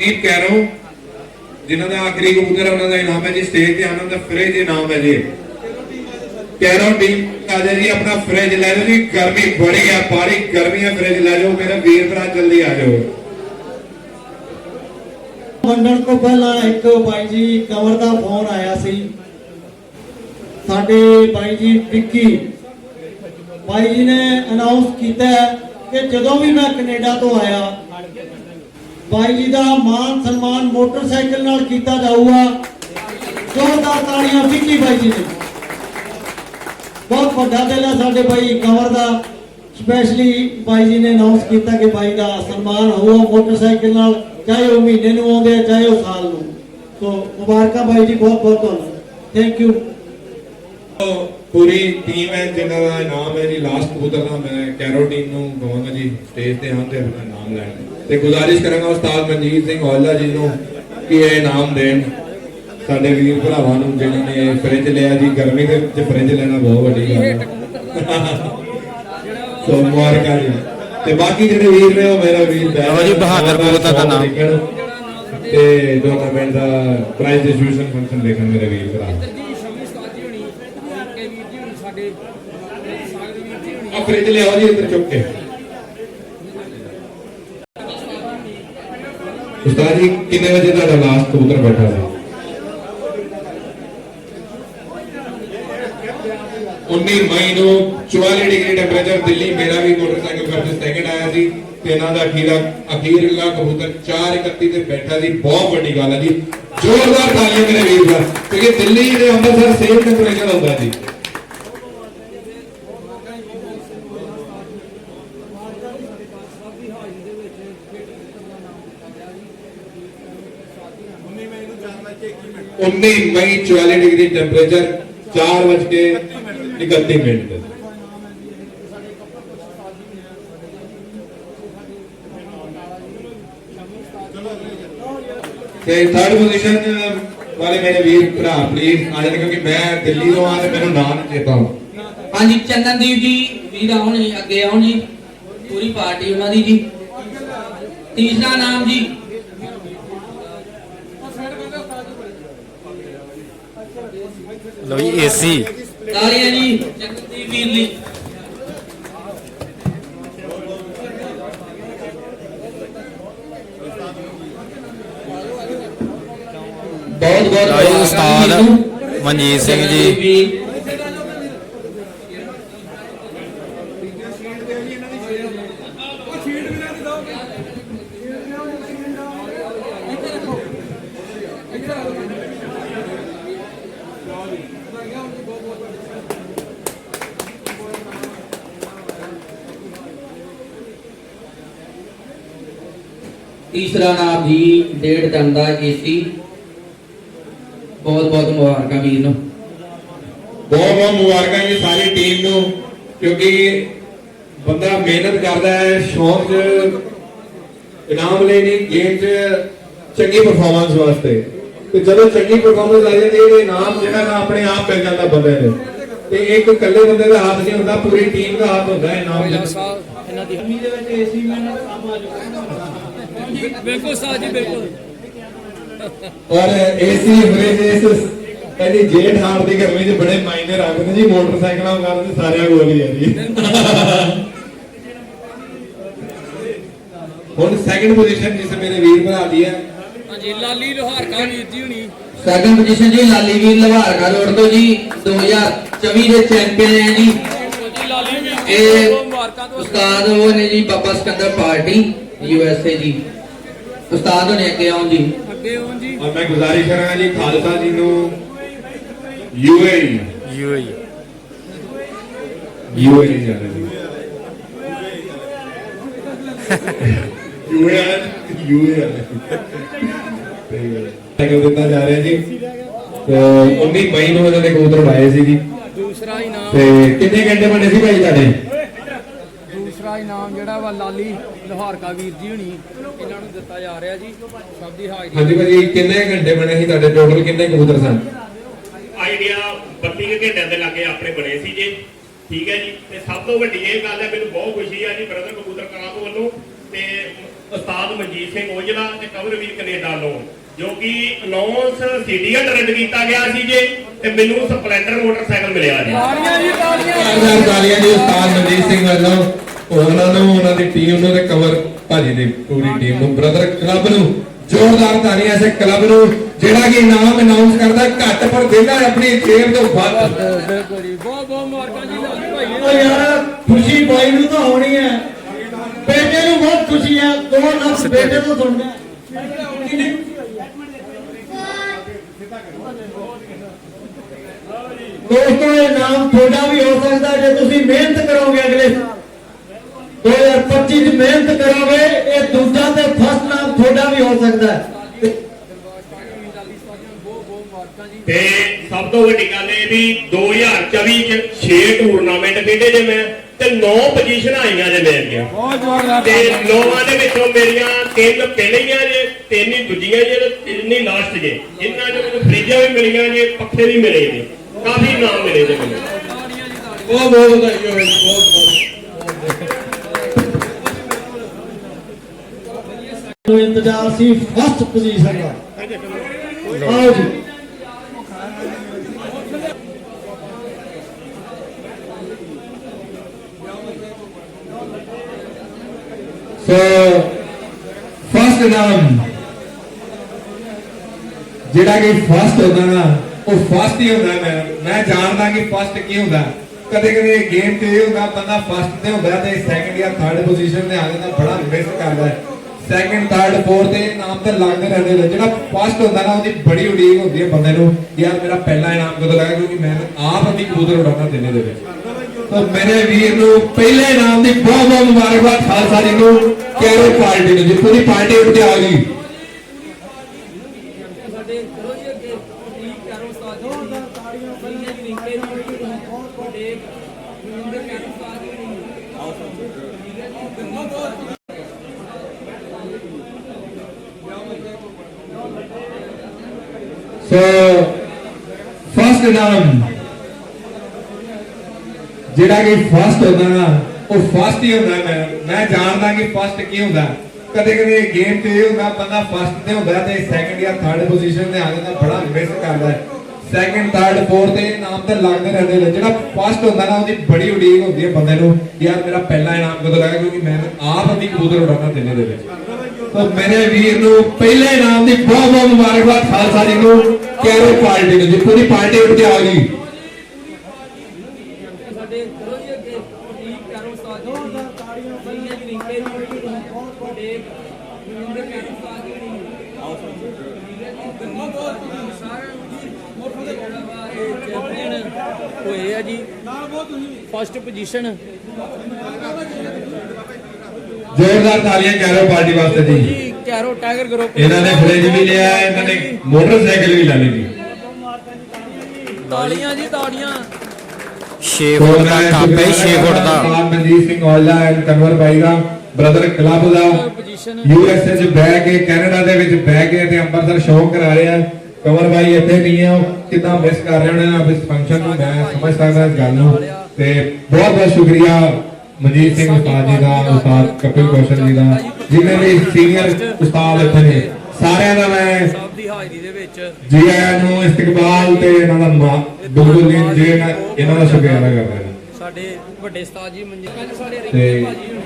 ਦੀਪ Cairo ਜਿਨ੍ਹਾਂ ਦਾ ਆਖਰੀ ਕਬੂਤਰ ਹੈ, ਉਹਨਾਂ ਦਾ ਇਨਾਮ ਹੈ ਜੀ ਸਟੇਜ ਤੇ ਆਨੰਦ ਫ੍ਰਿਜ ਇਨਾਮ ਹੈ ਜੀ। ਕੈਰੋ ਟੀਮ ਕਾਜਾ ਜੀ ਆਪਣਾ ਫ੍ਰਿਜ ਲੈ ਲਓ ਜੀ ਗਰਮੀ ਬੜੀ ਹੈ ਬਾੜੀ ਗਰਮੀ ਹੈ ਫ੍ਰਿਜ ਲੈ ਜਾਓ ਮੇਰੇ ਵੀਰ ਭਰਾ ਜਲਦੀ ਆ ਜਾਓ। ਵੰਡਣ ਤੋਂ ਪਹਿਲਾਂ ਇੱਕ ਬਾਈ ਜੀ ਕਵਰ ਦਾ ਫੋਨ ਆਇਆ ਸੀ। ਸਾਡੇ ਬਾਈ ਜੀ ਵਿੱਕੀ ਬਾਈ ਜੀ ਨੇ ਅਨਾਉਂਸ ਕੀਤਾ ਕਿ ਜਦੋਂ ਵੀ ਮੈਂ ਕੈਨੇਡਾ ਤੋਂ ਆਇਆ ਬਾਈ ਜੀ ਦਾ ਮਾਨ ਸਨਮਾਨ ਮੋਟਰਸਾਈਕਲ ਨਾਲ ਕੀਤਾ ਜਾਊਗਾ। ਜ਼ੋਰਦਾਰ ਤਾੜੀਆਂ ਵਿੱਕੀ ਬਾਈ ਜੀ ਨੇ। ਬਹੁਤ ਵੱਡਾ ਦਿਲ ਹੈ ਸਾਡੇ ਬਾਈ ਕਵਰ ਦਾ। ਸਪੈਸ਼ਲੀ ਬਾਈ ਜੀ ਨੇ ਅਨਾਉਂਸ ਕੀਤਾ ਕਿ ਬਾਈ ਦਾ ਸਨਮਾਨ ਹੋਊਗਾ ਮੋਟਰਸਾਈਕਲ ਨਾਲ, ਚਾਹੇ ਉਹ ਮਹੀਨੇ ਨੂੰ ਆਉਂਦੇ ਆ, ਚਾਹੇ ਉਹ ਸਾਲ ਨੂੰ। ਸੋ ਮੁਬਾਰਕਾਂ ਬਾਈ ਜੀ ਬਹੁਤ ਬਹੁਤ ਤੁਹਾਨੂੰ। ਥੈਂਕ ਯੂ ਪੂਰੀ ਟੀਮ ਹੈ ਜਿਨ੍ਹਾਂ ਦਾ ਨਾਮ ਹੈ ਜੀ ਲਾਸਟ ਕਬੂਤਰ ਦਾ ਮੈਂ ਕੈਰੋ ਟੀਮ ਨੂੰ ਕਹਾਂਗਾ ਜੀ ਸਟੇਜ ਤੇ ਆਉਣ ਤੇ ਆਪਣਾ ਨਾਮ ਲੈਣ। ਤੇ ਗੁਜ਼ਾਰਿਸ਼ ਕਰਾਂਗਾ ਉਸਤਾਦ ਮਨਜੀਤ ਸਿੰਘ ਔਲਾ ਜੀ ਨੂੰ ਕਿ ਇਹ ਇਨਾਮ ਦੇਣ ਸਾਡੇ ਵੀਰ ਭਰਾਵਾਂ ਨੂੰ ਜਿਨ੍ਹਾਂ ਨੇ ਫ੍ਰਿਜ ਲਿਆ ਜੀ ਗਰਮੀ ਦੇ ਵਿੱਚ ਫ੍ਰਿਜ ਲੈਣਾ ਬਹੁਤ ਵੱਡੀ ਗੱਲ ਹੈ। ਸੋ ਮੁਬਾਰਕਾਂ ਜੀ। ਤੇ ਬਾਕੀ ਜਿਹੜੇ ਵੀਰ ਨੇ ਉਹ ਮੇਰਾ ਵੀਰ ਲਓ ਜੀ, ਬਹਾਦਰ ਕਬੂਤਰ ਦਾ ਨਾਮ। ਤੇ ਟੂਰਨਾਮੈਂਟ ਦਾ ਪ੍ਰਾਈਜ਼ ਡਿਸਟ੍ਰੀਬਿਊਸ਼ਨ ਫੰਕਸ਼ਨ ਦੇਖਣ ਮੇਰੇ ਵੀਰ ਭਰਾ ਜੀ ਸ਼ਮੀ ਉਸਤਾਦ ਜੀ ਹੋਣੀ ਕੇ ਵੀਰ ਜੀ ਹੋਣੀ ਸਾਡੇ ਸਾਗਰ ਵੀਰ ਜੀ ਹੋਣੀ ਆ ਫ੍ਰਿਜ ਲਿਆਓ ਜੀ ਇੱਧਰ ਚੁੱਕ ਕੇ ਉਸਤਾਦ ਜੀ ਕਿੰਨੇ ਵਜੇ ਤੁਹਾਡਾ ਲਾਸਟ ਕਬੂਤਰ ਬੈਠਾ ਸੀ 19 ਮਈ ਨੂੰ 44 ਡਿਗਰੀ ਟੈਂਪਰੇਚਰ ਦਿੱਲੀ ਮੇਰਾ ਵੀ ਮੋਟਰਸਾਈਕਲ ਕਰਕੇ ਸੈਕਿੰਡ ਆਇਆ ਸੀ ਤੇ ਇਹਨਾਂ ਦਾ ਅਖੀਰਾ ਅਖੀਰਲਾ ਕਬੂਤਰ 431 ਤੇ ਬੈਠਾ ਸੀ ਬਹੁਤ ਵੱਡੀ ਗੱਲ ਹੈ ਜੀ ਜ਼ੋਰਦਾਰ ਤਾਲੀਆਂ ਮੇਰੇ ਵੀਰ ਦਾ ਕਿਉਂਕਿ ਦਿੱਲੀ ਤੇ ਅੰਮ੍ਰਿਤਸਰ ਸੇਮ ਟੈਂਪਰੇਚਰ ਹੁੰਦਾ ਜੀ उन्नीस मई चौवालीस डिग्री टेम्परेचर चार बज के इकतीस मिनट ਤੇ ਥਰਡ ਪੋਜੀਸ਼ਨ ਵਾਲੇ ਮੇਰੇ ਵੀਰ ਭਰਾ ਪਲੀਜ਼ ਆ ਜਾਣ ਕਿਉਂਕਿ ਮੈਂ ਦਿੱਲੀ ਤੋਂ ਆ ਤੇ ਮੈਨੂੰ ਨਾਂ ਨਹੀਂ ਚੇਤਾ ਹਾਂਜੀ ਚੰਦਨਦੀਪ ਜੀ ਵੀਰ ਆਉਣ ਜੀ ਅੱਗੇ ਆਉਣ ਜੀ ਪੂਰੀ ਪਾਰਟੀ ਉਹਨਾਂ ਦੀ ਜੀ ਤੀਸਰਾ ਨਾਮ ਜੀ ਲਓ ਜੀ ਏਸੀ ਤਾਲੀਆਂ ਜੀ ਚੰਦਨਦੀਪ ਵੀਰ ਲਈ ਬਹੁਤ ਬਹੁਤ ਉਸਤਾਦ। ਮਨਜੀਤ ਸਿੰਘ ਜੀ। ਤੀਸਰਾ ਨਾਮ ਜੀ ਡੇਢ ਟਨ ਦਾ ਏਸੀ ਬਹੁਤ ਬਹੁਤ ਮੁਬਾਰਕਾਂ ਵੀਰ ਨੂੰ। ਬਹੁਤ ਬਹੁਤ ਮੁਬਾਰਕਾਂ ਜੀ ਸਾਰੀ ਟੀਮ ਨੂੰ, ਕਿਉਂਕਿ ਬੰਦਾ ਮਿਹਨਤ ਕਰਦਾ ਹੈ, ਸ਼ੌਂਕ ਚ ਇਨਾਮ ਲੈਣੀ ਨਹੀਂ ਗੇਮ ਚ ਚੰਗੀ ਪਰਫਾਰਮੈਂਸ ਵਾਸਤੇ। ਤੇ ਜਦੋਂ ਚੰਗੀ ਪਰਫਾਰਮੈਂਸ ਆ ਜਾਂਦੀ ਹੈ ਇਹ ਇਨਾਮ ਜਿਹੜਾ ਨਾ ਆਪਣੇ ਆਪ ਮਿਲ ਜਾਂਦਾ ਬੰਦੇ ਨੂੰ। ਤੇ ਇੱਕ ਇਕੱਲੇ ਬੰਦੇ ਦਾ ਹੱਥ ਨਹੀਂ ਹੁੰਦਾ ਪੂਰੀ ਟੀਮ ਦਾ ਹੱਥ ਹੁੰਦਾ ਹੈ ਇਨਾਮ ਇਹਨਾਂ ਦੀ ਗਰਮੀ ਦੇ ਵਿੱਚ ਏਸੀ ਮੈਂ ਕੰਮ ਆ ਜਾਊਗਾ। ਬਿਲਕੁਲ ਉਸਤਾਦ ਜੀ ਬਿਲਕੁਲ। ਔਰ ਏਸੀ ਫ੍ਰਿਜ ਇਸ ਕਹਿੰਦੀ ਜੇਠ ਹਾਰ ਦੀ ਗਰਮੀ 'ਚ ਬੜੇ ਮਾਇਨੇ ਰੱਖਦੇ ਜੀ ਮੋਟਰਸਾਈਕਲਾਂ ਕਰਦੇ ਸਾਰਿਆਂ ਕੋਲ ਹੀ ਜੀ। ਹੁਣ ਸੈਕੰਡ ਪੋਜੀਸ਼ਨ ਜਿਸ ਮੇਰੇ ਵੀਰ ਭਰਾ ਦੀ ਹੈ ਹਾਂਜੀ ਲਾਲੀ ਲੋਹਾਰ ਕਾ ਵੀਰ ਜੀ ਹੋਣੀ। ਸੈਕੰਡ ਪੋਜੀਸ਼ਨ ਜੀ ਲਾਲੀ ਵੀਰ ਲਵਾਰਕਾ ਰੋਡ ਤੋਂ ਜੀ 2024 ਦੇ ਚੈਂਪੀਅਨ ਹੈ ਜੀ। ਜੀ ਲਾਲੀ ਵੀਰ ਇਹ ਉਸਤਾਦ ਉਹ ਨੇ ਜੀ Baba Sikandar party U S A ਜੀ। ਉਸਤਾਦ ਹੋਣੇ ਅੱਗੇ ਆਉਣ ਜੀ। ਅੱਗੇ ਹੋਣ ਜੀ। ਔਰ ਮੈਂ ਗੁਜ਼ਾਰਿਸ਼ ਕਰਾਂਗਾ ਜੀ ਖਾਲਸਾ ਜੀ ਨੂੰ ਯੂਏਈ ਯੂਏਈ ਯੂਏਈ ਜਾਣਾ ਜੀ। ਯੂਏਈ ਯੂਏਈ ਤੇ ਦਿੱਤਾ ਜਾ ਰਿਹਾ ਜੀ। ਤੇ 19 ਮਈ ਨੂੰ ਇਹਨਾਂ ਨੇ ਕਬੂਤਰ ਉਡਾਏ ਸੀ ਜੀ। ਦੂਸਰਾ ਇਨਾਮ ਤੇ ਕਿੰਨੇ ਘੰਟੇ ਬਣੇ ਸੀ ਭਾਈ ਤੁਹਾਡੇ? ਦੂਸਰਾ ਇਨਾਮ ਜਿਹੜਾ ਵਾ ਲਾਲੀ ਲੋਹਾਰ ਕਾ ਵੀਰ ਜੀ ਹੋਣੀ ਇਹਨਾਂ ਨੂੰ ਦਿੱਤਾ ਜਾ ਰਿਹਾ ਜੀ ਸਭ ਦੀ ਹਾਜ਼ਰੀ ਹਾਂਜੀ ਭਾਜੀ ਕਿੰਨੇ ਘੰਟੇ ਬਣੇ ਸੀ ਤੁਹਾਡੇ? ਟੋਟਲ ਕਿੰਨੇ ਕਬੂਤਰ ਸਨ? ਆਈਡੀਆ 32 ਕੁ ਘੰਟਿਆਂ ਦੇ ਲਾਗੇ ਆਪਣੇ ਬਣੇ ਸੀ ਜੀ। ਠੀਕ ਹੈ ਜੀ। ਤੇ ਸਭ ਤੋਂ ਵੱਡੀ ਇਹ ਗੱਲ ਹੈ ਮੈਨੂੰ ਬਹੁਤ ਖੁਸ਼ੀ ਆ ਜੀ ਬ੍ਰਦਰ ਕਬੂਤਰ ਕਲਾਂ ਤੋਂ ਵੱਲੋਂ ਤੇ ਉਸਤਾਦ ਮਨਜੀਤ ਸਿੰਘ ਔਜਲਾ ਤੇ ਕਵਰਵੀਰ ਕੈਨੇਡਾ ਵੱਲੋਂ ਜੋ ਕਿ ਅਨਾਉਂਸ ਸੀਡੀਐਲ ਰੈਂਟ ਕੀਤਾ ਗਿਆ ਸੀ ਜੇ ਤੇ ਮੈਨੂੰ ਸਪਲੈਂਡਰ ਮੋਟਰਸਾਈਕਲ ਮਿਲਿਆ ਜੀ। ਸਰਦਾਰ ਤਾਲੀਆਂ ਜੀ ਉਸਤਾਦ ਮਨਜੀਤ ਸਿੰਘ ਵੱਲੋਂ ਉਹਨਾਂ ਨੂੰ ਉਹਨਾਂ ਦੀ ਟੀਮ ਨੂੰ ਤੇ ਕਵਰ ਭਾਜੀ ਦੀ ਪੂਰੀ ਟੀਮ ਨੂੰ ਬ੍ਰਦਰ ਕਲੱਬ ਨੂੰ ਜ਼ੋਰਦਾਰ ਤਾਲੀਆਂ ਸੇ ਕਲੱਬ ਨੂੰ ਜਿਹੜਾ ਕਿ ਇਨਾਮ ਅਨਾਉਂਸ ਕਰਦਾ ਘੱਟ ਪਰ ਦਿੰਦਾ ਆਪਣੀ ਜੇਬ ਤੋਂ ਵੱਧ। ਬਿਲਕੁਲ ਜੀ ਬਹੁਤ ਬਹੁਤ ਮੁਬਾਰਕਾਂ ਜੀ ਲਾਲੀ ਭਾਈ। ਯਾਰ ਖੁਸ਼ੀ ਬਾਈ ਨੂੰ ਤਾਂ ਹੋਣੀ ਹੈ। ਹੈ? 2 ਲੱਖ ਬੇਟੇ ਤੋਂ ਸੁਣਦਾ ਦੋਸਤੋ ਇਹ ਨਾਮ ਤੁਹਾਡਾ ਵੀ ਹੋ ਸਕਦਾ ਜੇ ਤੁਸੀਂ ਮਿਹਨਤ ਕਰੋਗੇ ਅਗਲੇ। ਸਾਲ 2025 ਚ ਮਿਹਨਤ ਕਰੋਗੇ ਇਹ ਦੂਜਾ ਤੇ ਫਸਟ ਨਾਮ ਤੁਹਾਡਾ ਵੀ ਹੋ ਸਕਦਾ ਹੈ। ਤੇ ਸਭ ਤੋਂ ਵੱਡੀ ਗੱਲ ਇਹ ਵੀ 2024 ਚ 6 ਟੂਰਨਾਮੈਂਟ ਖੇਡੇ ਜੇ ਮੈਂ। ਤੇ 9 ਪੋਜੀਸ਼ਨਾਂ ਆਈਆਂ ਜੇ ਮੇਰੀਆਂ ਬਹੁਤ ਜ਼ੋਰਦਾਰ ਤੇ ਨੌਵਾਂ ਦੇ ਵਿੱਚੋਂ ਮੇਰੀਆਂ ਤਿੰਨ ਪਹਿਲੀਆਂ ਜੇ ਤਿੰਨ ਹੀ ਦੂਜੀਆਂ ਜੇ ਤਿੰਨ ਹੀ ਲਾਸਟ ਜੇ। ਜਿਨ੍ਹਾਂ ਚ ਮੈਨੂੰ ਫਰਿੱਜਾਂ ਵੀ ਮਿਲੀਆਂ ਜੇ ਪੱਖੇ ਵੀ ਮਿਲੇ ਜੇ। ਕਾਫੀ ਨਾਮ ਮਿਲੇ ਜੇ ਮੈਨੂੰ। ਬਹੁਤ ਬਹੁਤ ਵਧਾਈ ਹੋਵੇ ਜੀ ਬਹੁਤ ਬਹੁਤ। ਇੰਤਜ਼ਾਰ ਸੀ ਫਸਟ ਪੋਜੀਸ਼ਨ ਦਾ। ਆਓ ਜੀ। ਸੋ ਫਸਟ ਨਾਮ ਜਿਹੜਾ ਕਿ ਫਸਟ ਹੁੰਦਾ ਨਾ, ਉਹ ਫਸਟ ਹੀ ਹੁੰਦਾ ਮੈਂ ਮੈਂ ਜਾਣਦਾ ਕਿ ਫਸਟ ਕੀ ਹੁੰਦਾ। ਕਦੇ ਕਦੇ ਗੇਮ ਤੇ ਇਹ ਹੁੰਦਾ, ਬੰਦਾ ਫਸਟ ਤੇ ਹੁੰਦਾ ਤੇ ਸੈਕੰਡ ਜਾਂ ਥਰਡ ਪੋਜੀਸ਼ਨ ਤੇ ਆ ਜਾਂਦਾ, ਬੜਾ ਮਿਸ ਕਰਦਾ ਹੈ। ਸੈਕੰਡ ਥਰਡ ਫੋਰਥ ਇਹ ਨਾਮ ਤੇ ਲੱਗਦੇ ਰਹਿੰਦੇ ਨੇ। ਜਿਹੜਾ ਫਸਟ ਹੁੰਦਾ ਨਾ, ਉਹਦੀ ਬੜੀ ਉਡੀਕ ਹੁੰਦੀ ਹੈ ਬੰਦੇ ਨੂੰ ਯਾਰ ਮੇਰਾ ਪਹਿਲਾ ਇਨਾਮ ਕਦੋਂ ਲੱਗਾ, ਕਿਉਂਕਿ ਮੈਂ ਆਪ ਵੀ ਕਬੂਤਰ ਉਡਾਉਣਾ ਦਿਨੇ ਦੇ ਵਿੱਚ। ਤਾਂ ਮੇਰੇ ਵੀਰ ਨੂੰ ਪਹਿਲੇ ਇਨਾਮ ਦੀ ਬਹੁਤ ਬਹੁਤ ਮੁਬਾਰਕਬਾਦ ਖਾਲਸਾ ਜੀ ਨੂੰ ਕੈਰੋ ਪਾਰਟੀ ਨੂੰ ਜੀ ਪੂਰੀ ਪਾਰਟੀ ਉੱਤੇ ਆ ਗਈ। ਸਾਡੇ ਕਰੋ ਜੀ ਅੱਗੇ ਠੀਕ ਕਰੋ ਉਸਤਾਦ ਜੀ ਤਾੜੀਆਂ ਤਾੜੀਆਂ ਜੀ ਰਿੰਕੇ ਨੂੰ ਵੱਡੇ ਵਿੰਦਰ ਕਰੋ ਉਸਤਾਦ ਜੀ ਸੋ ਫਸਟ ਨਾਮ ਜਿਹੜਾ ਕਿ ਫਸਟ ਹੁੰਦਾ ਨਾ, ਉਹ ਫਸਟ ਹੀ ਹੁੰਦਾ ਮੈਂ ਮੈਂ ਜਾਣਦਾ ਕਿ ਫਸਟ ਕੀ ਹੁੰਦਾ। ਕਦੇ ਕਦੇ ਗੇਮ ਤੇ ਇਹ ਹੁੰਦਾ, ਬੰਦਾ ਫਸਟ ਤੇ ਹੁੰਦਾ ਤੇ ਸੈਕੰਡ ਜਾਂ ਥਰਡ ਪੋਜੀਸ਼ਨ ਤੇ ਆ ਜਾਂਦਾ, ਬੜਾ ਮਿਸ ਕਰਦਾ ਸੈਕੰਡ ਥਰਡ ਫੋਰਥ ਇਹ ਨਾਮ ਤੇ ਲੱਗਦੇ ਰਹਿੰਦੇ ਨੇ। ਜਿਹੜਾ ਫਸਟ ਹੁੰਦਾ ਨਾ, ਉਹਦੀ ਬੜੀ ਉਡੀਕ ਹੁੰਦੀ ਹੈ ਬੰਦੇ ਨੂੰ ਯਾਰ ਮੇਰਾ ਪਹਿਲਾ ਇਨਾਮ ਕਦੋਂ ਲੱਗਾ, ਕਿਉਂਕਿ ਮੈਂ ਆਪ ਵੀ ਕਬੂਤਰ ਉਡਾਉਣਾ ਦਿਨੇ ਦੇ ਵਿੱਚ। ਤਾਂ ਮੇਰੇ ਵੀਰ ਨੂੰ ਪਹਿਲੇ ਇਨਾਮ ਦੀ ਬਹੁਤ ਬਹੁਤ ਮੁਬਾਰਕਬਾਦ ਖਾਲਸਾ ਜੀ ਨੂੰ ਕੈਰੋ ਪਾਰਟੀ ਨੂੰ ਜੀ ਪੂਰੀ ਪਾਰਟੀ ਉੱਤੇ ਆ ਗਈ ਸਾਡੇ ਕਰੋ ਜੀ ਅੱਗੇ ਠੀਕ ਕਰੋ ਉਸਤਾਦ ਜੀ ਤਾੜੀਆਂ ਤਾੜੀਆਂ ਜੀ ਰਿੰਕੇ ਨੂੰ ਵੱਡੇ ਵਿੰਦਰ ਕਰੋ ਉਸਤਾਦ ਜੀ ਸਾਰਿਆਂ ਨੂੰ ਜੀ ਮੁੱਖ ਦੇ ਚੈਂਪੀਅਨ ਹੋਏ ਆ ਜੀ ਫਸਟ ਪੋਜੀਸ਼ਨ ਜ਼ੋਰਦਾਰ ਤਾਲੀਆਂ ਕੈਰੋ ਪਾਰਟੀ ਵਾਸਤੇ ਜੀ। ਜੀ ਕੈਰੋ ਟਾਈਗਰ ਗਰੁੱਪ। ਇਹਨਾਂ ਨੇ ਫ੍ਰਿਜ ਵੀ ਲਿਆ ਹੈ, ਇਹਨਾਂ ਨੇ ਮੋਟਰਸਾਈਕਲ ਵੀ ਲੈ ਲਈ ਜੀ। ਤਾੜੀਆਂ ਜੀ ਤਾੜੀਆਂ। 6 ਫੁੱਟ ਦਾ ਹੈ 6 ਫੁੱਟ ਦਾ। ਮਨਜੀਤ ਸਿੰਘ ਔਲਾ ਐਂਡ ਕਨਵਰ ਬਾਈ ਦਾ ਬ੍ਰਦਰ ਕਲੱਬ ਦਾ ਪੋਜੀਸ਼ਨ ਯੂ ਐਸ ਏ ਚ ਬਹਿ ਕੇ ਕੈਨੇਡਾ ਦੇ ਵਿੱਚ ਬਹਿ ਕੇ ਤੇ ਅੰਮ੍ਰਿਤਸਰ ਸ਼ੋਅ ਕਰਾ ਰਿਹਾ। ਕਮਰ ਬਾਈ ਇੱਥੇ ਨਹੀਂ ਆ ਕਿਦਾਂ ਮਿਸ ਕਰ ਰਹੇ ਹੋਣੇ ਨਾ ਇਸ ਫੰਕਸ਼ਨ ਨੂੰ ਮੈਂ ਸਮਝ ਸਕਦਾ ਇਸ ਗੱਲ ਨੂੰ। ਤੇ ਬਹੁਤ ਬਹੁਤ ਸ਼ੁਕਰੀਆ ਮਨਜੀਤ ਸਿੰਘ ਉਸਤਾਦ ਜੀ ਦਾ ਉਸਤਾਦ ਕਪਿਲ ਕੌਸ਼ਲ ਜੀ ਦਾ ਜਿੰਨੇ ਵੀ ਸੀਨੀਅਰ ਉਸਤਾਦ ਇੱਥੇ ਨੇ। ਸਾਰਿਆਂ ਦਾ ਮੈਂ ਸਭ ਦੀ ਹਾਜ਼ਰੀ ਦੇ ਵਿੱਚ ਜੀ ਆਇਆਂ ਨੂੰ ਇਸਤਕਬਾਲ ਤੇ ਇਹਨਾਂ ਦਾ ਬਿਲਕੁਲ ਜੀ ਇਹਨਾਂ ਦਾ ਸ਼ੁਕਰੀਆ ਕਰਦੇ। ਸਾਡੇ ਵੱਡੇ ਉਸਤਾਦ ਜੀ ਮਨਜੀਤ ਸਿੰਘ ਸਾਡੇ ਤੇ ਭਾਜੀ